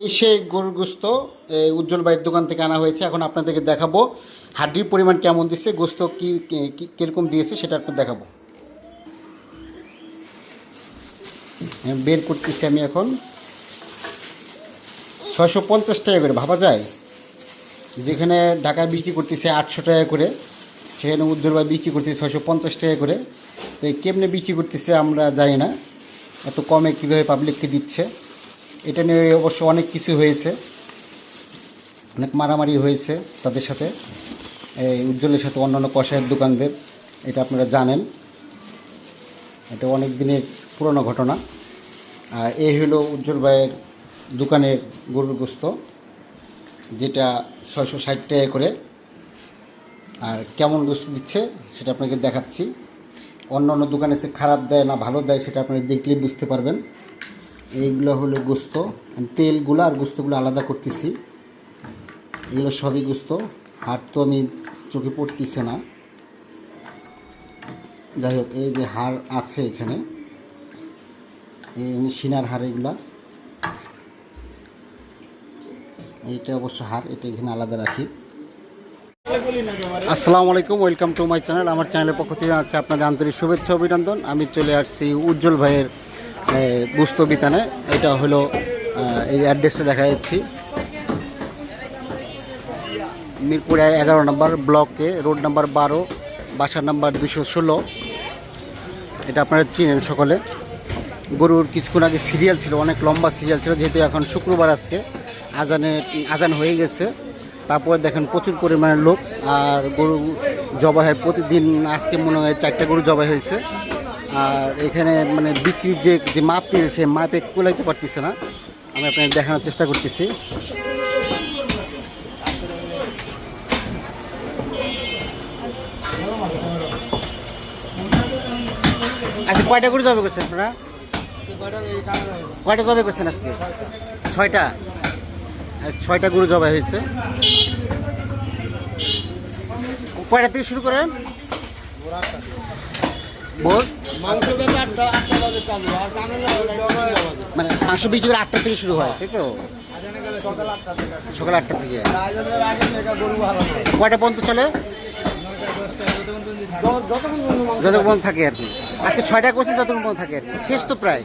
সেই গরুর গোস্ত উজ্জ্বল বাইয়ের দোকান থেকে আনা হয়েছে। এখন আপনাদেরকে দেখাবো হাড্ডির পরিমাণ কেমন দিচ্ছে গোস্ত কি- কীরকম দিয়েছে সেটা একটু দেখাবো। হ্যাঁ, বের করতেছি আমি এখন। ছয়শো পঞ্চাশ টাকা করে ভাবা যায়? যেখানে ঢাকায় বিক্রি করতেছে আটশো টাকা করে সেখানে উজ্জ্বল ভাই বিক্রি করতেছে ছয়শো পঞ্চাশ টাকা করে। তো কেমনে বিক্রি করতেছে আমরা জানি না এত কমে কীভাবে পাবলিককে দিচ্ছে? এটা নিয়ে অবশ্য অনেক কিছু হয়েছে। অনেক মারামারি হয়েছে তাদের সাথে। এই উজ্জ্বলের সাথে অন্যান্য কষায়ের দোকানদের, এটা আপনারা জানেন। এটা অনেক দিনের পুরনো ঘটনা। আর এই হলো উজ্জ্বল ভাইয়ের দোকানের গরুর গোস্ত, যেটা ছয়শো ষাট টাকা করে। আর কেমন গোস্ত দিচ্ছে সেটা আপনাকে দেখাচ্ছি। অন্য অন্য দোকানে যে খারাপ দেয় না ভালো দেয় সেটা আপনি দেখলেই বুঝতে পারবেন। এইগুলো হলো গোস্ত। তেলগুলো আর গোস্তগুলো আলাদা করতেছি। এগুলো সবই গোস্ত। হাট তো আমি চোখে পড়তেছে না। যাই হোক, এই যে হাড় আছে এখানে। এই সিনার হাড় এগুলা। এইটা অবশ্য হার এটা এখানে আলাদা রাখি। আসসালামু আলাইকুম, ওয়েলকাম টু মাই চ্যানেল। আমার চ্যানেলের পক্ষ থেকে আছে আপনাদের আন্তরিক শুভেচ্ছা, অভিনন্দন। আমি চলে আসছি উজ্জ্বল ভাইয়ের বুস্ত বিতানে এটা হলো এই অ্যাড্রেসটা দেখা যাচ্ছি। মিরপুরে এগারো নম্বর ব্লকে রোড নাম্বার বারো বাসা নাম্বার দুশো ষোলো। এটা আপনারা চিনেন সকলে। গরুর কিছুক্ষণ আগে সিরিয়াল ছিল, অনেক লম্বা সিরিয়াল ছিল, যেহেতু এখন শুক্রবার আজকে, আজানে, আজান হয়ে গেছে। তারপরে দেখেন প্রচুর পরিমাণে লোক, আর গরু জবাই হয় প্রতিদিন, আজকে মনে হয় চারটা গরু জবাই হয়েছে। আর এখানে মানে বিক্রির যে যে মাপ দিয়েছে সে মাপে কুলাইতে পারতেছে না। আমি আপনাকে দেখানোর চেষ্টা করতেছি। আচ্ছা কয়টা গরু জবে করছেন আপনারা? কয়টা জবে করছেন আজকে? ছয়টা? আর ছয়টা গরু জবাই হয়েছে। কয়টা থেকে শুরু করেন? বল। মাংস বেচে আটটা আটটা বাজে চালু। আর কামেলা মানে মাংস বিক্রি করে আটটা থেকে শুরু হয়। তাই তো। সকাল আটটা থেকে সকাল আটটা থেকে। আজানের আগে মেঘা গরু ভালো কয়টা পর্যন্ত চলে? যতক্ষণ মাংস থাকে। আর কি। আজকে ছয়টা করছেন যতক্ষণ পর্যন্ত থাকে আর কি। শেষ তো প্রায়।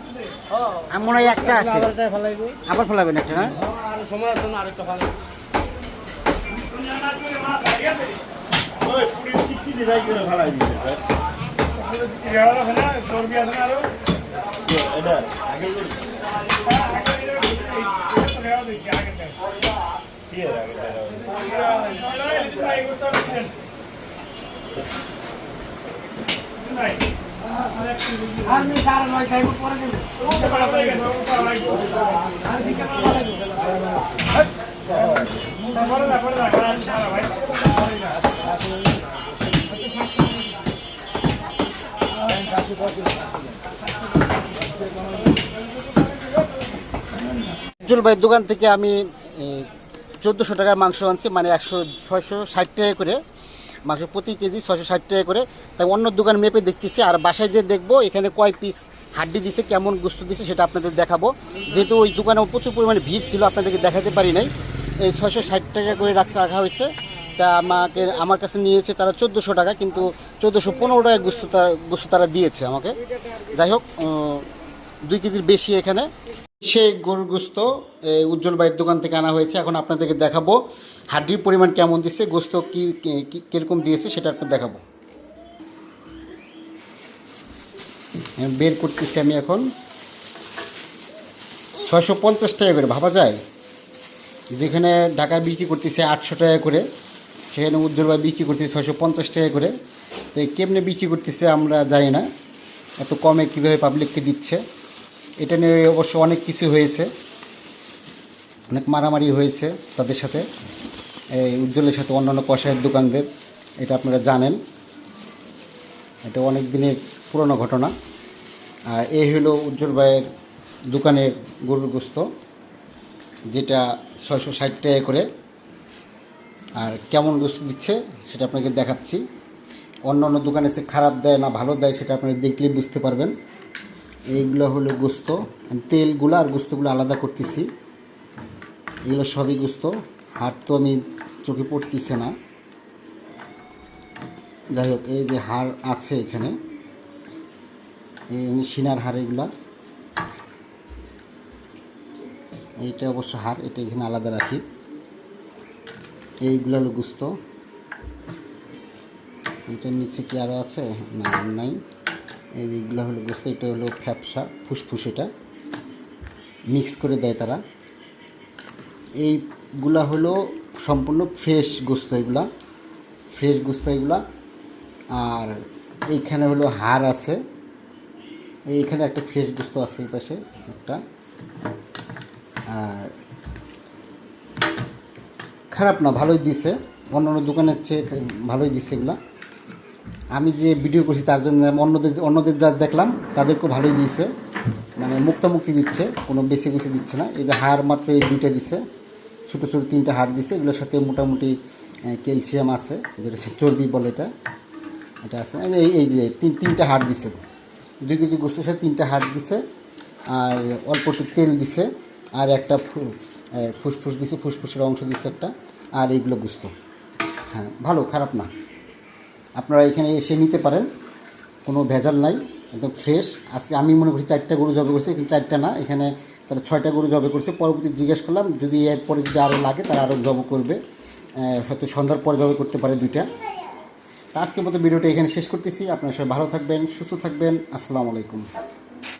আমার মনে হয় একটা আছে। আবার ফেলাবেন একটা না? আর সময় আছে না আরেকটা ফেলাইবো আমি সাড়ে নয় খাইবো পরে দেবো আর বিকেল উজ্জ্বল ভাইয়ের দোকান থেকে আমি চোদ্দোশো টাকার মাংস আনছি মানে একশো, ছয়শো ষাট টাকা করে। মাংস প্রতি কেজি ছয়শো ষাট টাকা করে। তাই অন্য দোকান মেপে দেখতেছি, আর বাসায় যে দেখব, এখানে কয় পিস হাড্ডি দিছে, কেমন গুস্ত দিছে, সেটা আপনাদের দেখাবো। যেহেতু ওই দোকানে প্রচুর পরিমাণে ভিড় ছিল, আপনাদেরকে দেখাতে পারি নাই। এই ছয়শো ষাট টাকা করে রাখা হয়েছে। তা আমাকে, আমার কাছে নিয়েছে তারা চোদ্দোশো টাকা, কিন্তু চোদ্দোশো পনেরো টাকা গুস্ত তারা গুস্ত তারা দিয়েছে আমাকে। যাই হোক দুই কেজির বেশি এখানে। সেই গরুর গোস্ত উজ্জ্বল বাইয়ের দোকান থেকে আনা হয়েছে। এখন আপনাদেরকে দেখাবো হাড্ডির পরিমাণ কেমন দিচ্ছে, গোস্ত কি, কি- কি- দিয়েছে সেটা একটু দেখাবো। বের করতেছি আমি এখন। ছয়শো পঞ্চাশ টাকা করে, ভাবা যায়? যেখানে ঢাকায় বিক্রি করতেছে আটশো টাকা করে, সেখানে উজ্জ্বল ভাই বিক্রি করতেছে ছয়শো পঞ্চাশ টাকা করে। তো কেমনে বিক্রি করতেছে আমরা জানি না। এত কমে কীভাবে পাবলিককে দিচ্ছে। এটা নিয়ে অবশ্য অনেক কিছু হয়েছে। অনেক মারামারি হয়েছে তাদের সাথে। এই উজ্জ্বলের সাথে অন্যান্য কষায়ের দোকানদের, এটা আপনারা জানেন। এটা অনেক দিনের পুরনো ঘটনা। আর এই হলো উজ্জ্বল ভাইয়ের দোকানের গরুর গোস্ত, যেটা ছয়শো ষাট টাকা করে। আর কেমন গোস্ত দিচ্ছে, সেটা আপনাকে দেখাচ্ছি। অন্য অন্য দোকানে যে খারাপ দেয় না ভালো দেয় সেটা আপনি দেখলেই বুঝতে পারবেন। এইগুলো হলো গোস্ত। তেলগুলো আর গোস্তগুলো আলাদা করতেছি। এগুলো সবই গুস্ত। হাট তো আমি চোখে পড়তেছে না। যাই হোক, এই যে হাড় আছে এখানে। এই সিনার হাড় এগুলা। এইটা অবশ্য হাড়, এটা এখানে আলাদা রাখি। এইগুলো হলো গুস্ত। এটার নিচে কি আরও আছে? না, আর নাই। এইগুলো হলো গোস্ত, এটা হলো ফ্যাপসা, ফুসফুস এটা। মিক্স করে দেয় তারা। এইগুলা হলো সম্পূর্ণ ফ্রেশ গোস্ত এগুলা। ফ্রেশ গোস্ত এগুলা। আর এইখানে হলো হাড় আছে। এইখানে একটা ফ্রেশ গোস্ত আছে এই পাশে, একটা। আর খারাপ না, ভালোই দিছে। অন্য অন্য দোকানের চেয়ে ভালোই দিছে এগুলা। আমি যে ভিডিও করছি তার জন্য অন্যদের অন্যদের যা দেখলাম তাদেরকেও ভালোই দিয়েছে। মানে মুক্তামুক্তি দিচ্ছে, কোনো বেশি কিছু দিচ্ছে না। এই যে হাড় মাত্র এই দুইটা দিচ্ছে ছোটো ছোটো তিনটা হাড় দিচ্ছে এগুলোর সাথে মোটামুটি ক্যালসিয়াম আছে, যেটা চর্বি বলে এটা। এটা আছে। এই এই যে তিন, তিনটা হাড় দিছে। দুই কেজি গোস্তের সাথে তিনটা হাড় দিছে, আর অল্প একটু তেল দিছে, আর একটা ফুসফুস দিছে, ফুসফুসের অংশ দিছে একটা, আর এইগুলো গুস্ত। হ্যাঁ ভালো, খারাপ না। আপনারা এখানে এসে নিতে পারেন। কোনো ভেজাল নাই, একদম ফ্রেশ আজকে আমি মনে করছি চারটা গরু জবে করছে, কিন্তু চারটা না। এখানে তারা ছয়টা গরু জবে করছে। পরবর্তী জিজ্ঞেস করলাম, যদি এরপরে যদি আরও লাগে, তারা আরও জব করবে। হয়তো সন্ধ্যার পরে জবে করতে পারে দুইটা। তা আজকের মতো ভিডিওটা এখানে শেষ করতেছি। আপনারা সবাই ভালো থাকবেন, সুস্থ থাকবেন। আসসালামু আলাইকুম।